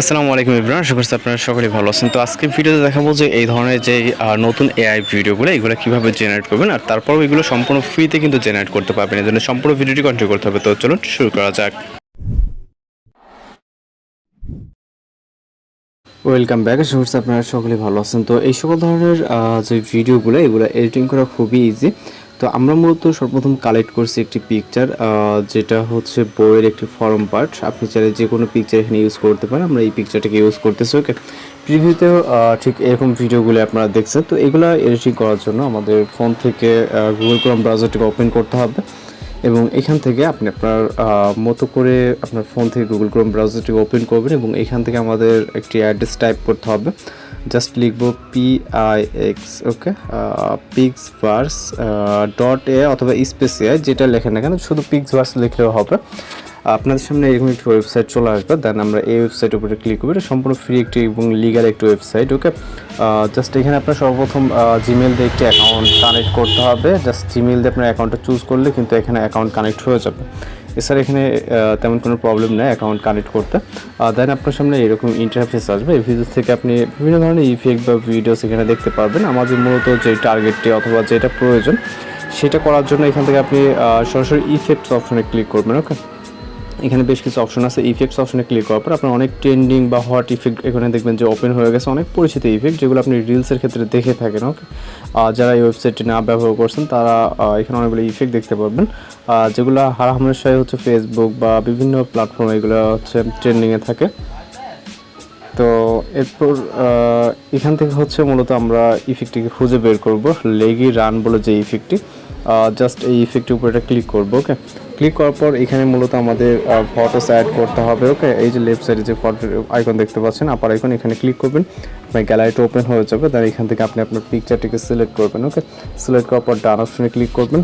আসসালামু আলাইকুম ইব্রাহিম আশা করছি আপনারা সকলেই ভালো আছেন। তো আজকে ভিডিওতে দেখাবো যে এই ধরনের যে নতুন এআই ভিডিওগুলো, এগুলো কীভাবে জেনারেট করবেন আর তারপরও এগুলো সম্পূর্ণ ফ্রিতে কিন্তু জেনারেট করতে পারবেন। এই জন্য সম্পূর্ণ ভিডিওটি কন্টিনিউ করতে হবে। তো চলুন শুরু করা যাক। ওয়েলকাম ব্যাক আশা করছি আপনারা সকলেই ভালো আছেন। তো এই সকল ধরনের যে ভিডিওগুলো, এগুলো এডিটিং করা খুবই ইজি তো আমরা মূলত সর্বপ্রথম কালেক্ট করছি একটি পিকচার যেটা হচ্ছে বইয়ের একটি ফর্ম পার্ট আপনি চাইলে যে কোনো পিকচার এখানে ইউজ করতে পারেন। আমরা এই পিকচারটাকে ইউজ করতেছি ওকে প্রিভিউতেও ঠিক এরকম ভিডিওগুলো আপনারা দেখছেন। তো এগুলো এডিটিং করার জন্য আমাদের ফোন থেকে গুগল ক্রোম ব্রাউজারটিকে ওপেন করতে হবে এবং এখান থেকে আপনি আপনার মতো করে আপনার ফোন থেকে গুগল ক্রোম ব্রাউজারটিকে ওপেন করবেন এবং এখান থেকে আমাদের একটি অ্যাড্রেস টাইপ করতে হবে। জাস্ট লিখব P I X okay Pixverse dot A অথবা স্পেস এ যেটা লেখেন না কেন, শুধু পিক্স ভার্স লিখলেও হবে। আপনাদের সামনে এরকম একটি ওয়েবসাইট চলে আসবে দেন আমরা এই ওয়েবসাইটের উপরে ক্লিক করব। এটা সম্পূর্ণ ফ্রি একটি এবং লিগাল একটি ওয়েবসাইট ওকে জাস্ট এখানে আপনার সর্বপ্রথম জিমেল দিয়ে একটি অ্যাকাউন্ট কানেক্ট করতে হবে। জাস্ট জিমেল দিয়ে আপনার অ্যাকাউন্টটা চুজ করলে কিন্তু এখানে অ্যাকাউন্ট কানেক্ট হয়ে যাবে। এছাড়া এখানে তেমন কোনো প্রবলেম নেই অ্যাকাউন্ট কানেক্ট করতে। দেন আপনার সামনে এরকম ইন্টারফেস আসবে। এই ভিডিও থেকে আপনি বিভিন্ন ধরনের ইফেক্ট বা ভিডিওস এখানে দেখতে পারবেন। আমাদের মূলত যে টার্গেটটি অথবা যেটা প্রয়োজন, সেটা করার জন্য এখান থেকে আপনি সরাসরি ইফেক্টস অপশনে ক্লিক করবেন ওকে এখানে বেশ কিছু অপশন আছে। ইফেক্টস অপশনে ক্লিক করার পর আপনার অনেক ট্রেন্ডিং বা হট ইফেক্ট এখানে দেখবেন যে ওপেন হয়ে গেছে। অনেক পরিচিত ইফেক্ট যেগুলো আপনি রিলসের ক্ষেত্রে দেখে থাকেন ওকে যারা এই ওয়েবসাইটটি না ব্যবহার করছেন, তারা এখানে অনেকগুলো ইফেক্ট দেখতে পারবেন। যেগুলো হারাহামেশাই হচ্ছে ফেসবুক বা বিভিন্ন প্ল্যাটফর্ম এগুলো হচ্ছে ট্রেন্ডিংয়ে থাকে। তো এরপর এখান থেকে হচ্ছে মূলত আমরা ইফেক্টটিকে খুঁজে বের করব। লেগি রান বলে যে ইফেক্টটি জাস্ট এই ইফেক্টের উপর এটা ক্লিক করব ওকে ক্লিক করার পর এখানে মূলত আমাদের ফটোস অ্যাড করতে হবে ওকে এই যে লেফট সাইডে যে ফটো আইকন দেখতে পাচ্ছেন আপার আইকন এখানে ক্লিক করবেন, আপনার গ্যালারিটা ওপেন হয়ে যাবে দেন এখান থেকে আপনি আপনার পিকচারটিকে সিলেক্ট করবেন ওকে সিলেক্ট করার পর ডান অপশনে ক্লিক করবেন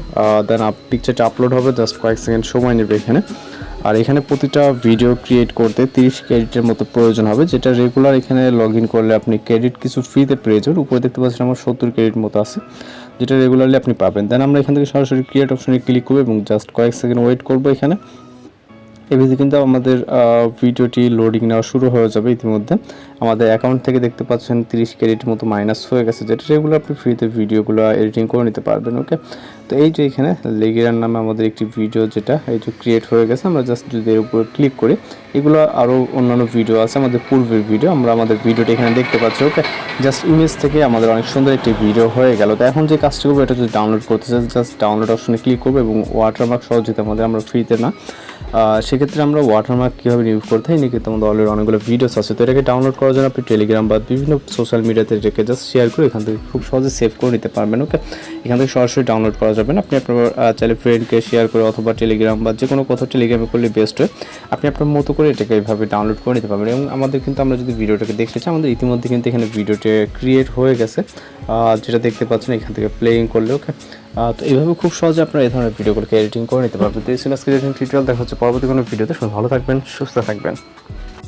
দেন পিকচারটা আপলোড হবে জাস্ট কয়েক সেকেন্ড সময় নেবে এখানে। আর এখানে প্রতিটা ভিডিও ক্রিয়েট করতে তিরিশ ক্রেডিটের মতো প্রয়োজন হবে, যেটা রেগুলার এখানে লগ করলে আপনি ক্রেডিট কিছু ফ্রিতে পেয়ে যাবেন, উপরে দেখতে পাচ্ছেন আমার সত্তর ক্রেডিট মতো আছে। যেটা রেগুলারলি আপনি পাবেন। দেন আমরা এখান থেকে সরাসরি ক্রিয়েট অপশনে ক্লিক করব এবং জাস্ট কয়েক সেকেন্ড ওয়েট করব এখানে। এভাবে কিন্তু আমাদের ভিডিওটি লোডিং নেওয়া শুরু হয়ে যাবে ইতিমধ্যে। আমাদের অ্যাকাউন্ট থেকে দেখতে পাচ্ছেন তিরিশ ক্রেডিট মতো মাইনাস হয়ে গেছে, যেটা সেগুলো আপনি ফ্রিতে ভিডিওগুলো এডিটিং করে নিতে পারবেন ওকে তো এই যে এখানে লেগিরার নামে আমাদের একটি ভিডিও যেটা, এই যে ক্রিয়েট হয়ে গেছে, আমরা জাস্ট যদি এর উপরে ক্লিক করি। এগুলো আরও অন্যান্য ভিডিও আছে, আমাদের পূর্বের ভিডিও আমরা আমাদের ভিডিওটা এখানে দেখতে পাচ্ছি ওকে জাস্ট ইমেজ থেকে আমাদের অনেক সুন্দর একটি ভিডিও হয়ে গেল। তো এখন যে কাজটি করব, এটা যদি ডাউনলোড করতে চাই জাস্ট ডাউনলোড অপশনে ক্লিক করব এবং ওয়াটারমার্ক সহ যেতে আমাদের, আমরা ফ্রিতে না সেক্ষেত্রে আমরা ওয়াটারমার্ক কীভাবে রিমুভ করতে হয় কিন্তু আমাদের অলরেডি অনেকগুলো ভিডিওস আছে। তো এটাকে ডাউনলোড করার জন্য আপনি টেলিগ্রাম বা বিভিন্ন সোশ্যাল মিডিয়াতে এটাকে জাস্ট শেয়ার করে এখান থেকে খুব সহজে সেভ করে নিতে পারবেন ওকে এখান থেকে সরাসরি ডাউনলোড করা না আপনি আপনার চাইলে ফ্রেন্ডকে শেয়ার করে অথবা টেলিগ্রাম বা যে কোনো কোথাও টেলিগ্রামে করলে বেস্ট হয়। আপনি আপনার মতো করে এটাকে এইভাবে ডাউনলোড করে নিতে পারবেন। এবং আমাদের কিন্তু আমরা যদি ভিডিওটাকে দেখতে চাই, আমাদের ইতিমধ্যে কিন্তু এখানে ভিডিওটি ক্রিয়েট হয়ে গেছে। যেটা দেখতে পাচ্ছেন, এখান থেকে প্লেইং করলে ওকে তো এইভাবে খুব সহজে আপনারা এই ধরনের ভিডিওগুলোকে এডিটিং করে নিতে পারবেন। তো এই ছিল আজকে টিউটোরিয়াল দেখা হচ্ছে পরবর্তী কোনো ভিডিওতে ভালো থাকবেন, সুস্থ থাকবেন।